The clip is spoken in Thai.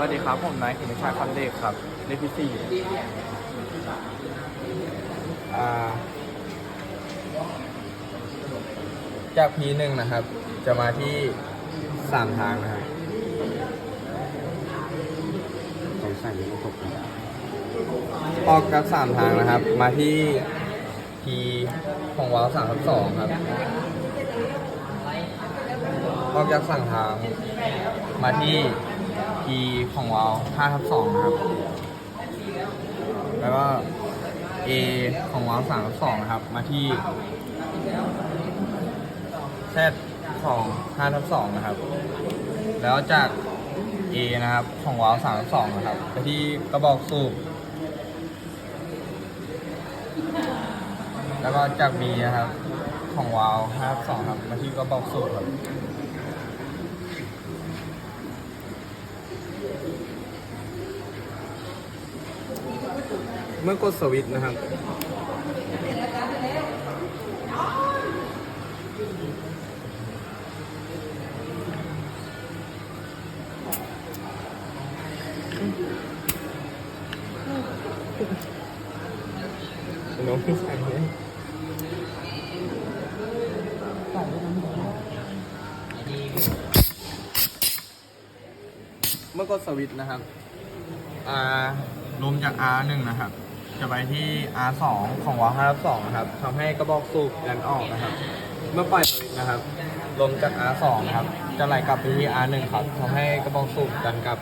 สวัสดีครับ ผมนายขินชาติคำเด็กครับเลขที่สี่จากพีหนึ่งนะครับ จะมาที่สามทางนะครับของใส่ไม่ตกนะออกจากสามทางนะครับ มาที่พีของวาลสามทับสองครับ ออกจากสั่งทาง มาที่ พีของวาล์วห้าทับสองนะครับ แล้วก็ A ของวาล์วสามทับสองนะครับ มาที่ Z ของห้าทับสองนะครับ แล้วจาก A นะครับ ของวาล์วสามทับสองนะครับไปที่กระบอกสูบแล้วก็จาก B นะครับ ของวาล์วห้าทับสองครับ มาที่กระบอกสูบครับ เมื่อกดสวิตช์นะครับ น้องใส่ไหมเมื่อกดสวิตช์นะครับ อ่าลมจาก R1 นะครับ จะไปที่ R2 ของวาล์ว5 2นะครับทำให้กระบอกสูบดันออกนะครับ เมื่อปล่อยสวิตช์นะครับลมจาก R2 นะครับ จะไหลกลับไปที่ R1 ครับทำให้กระบอกสูบดันกลับ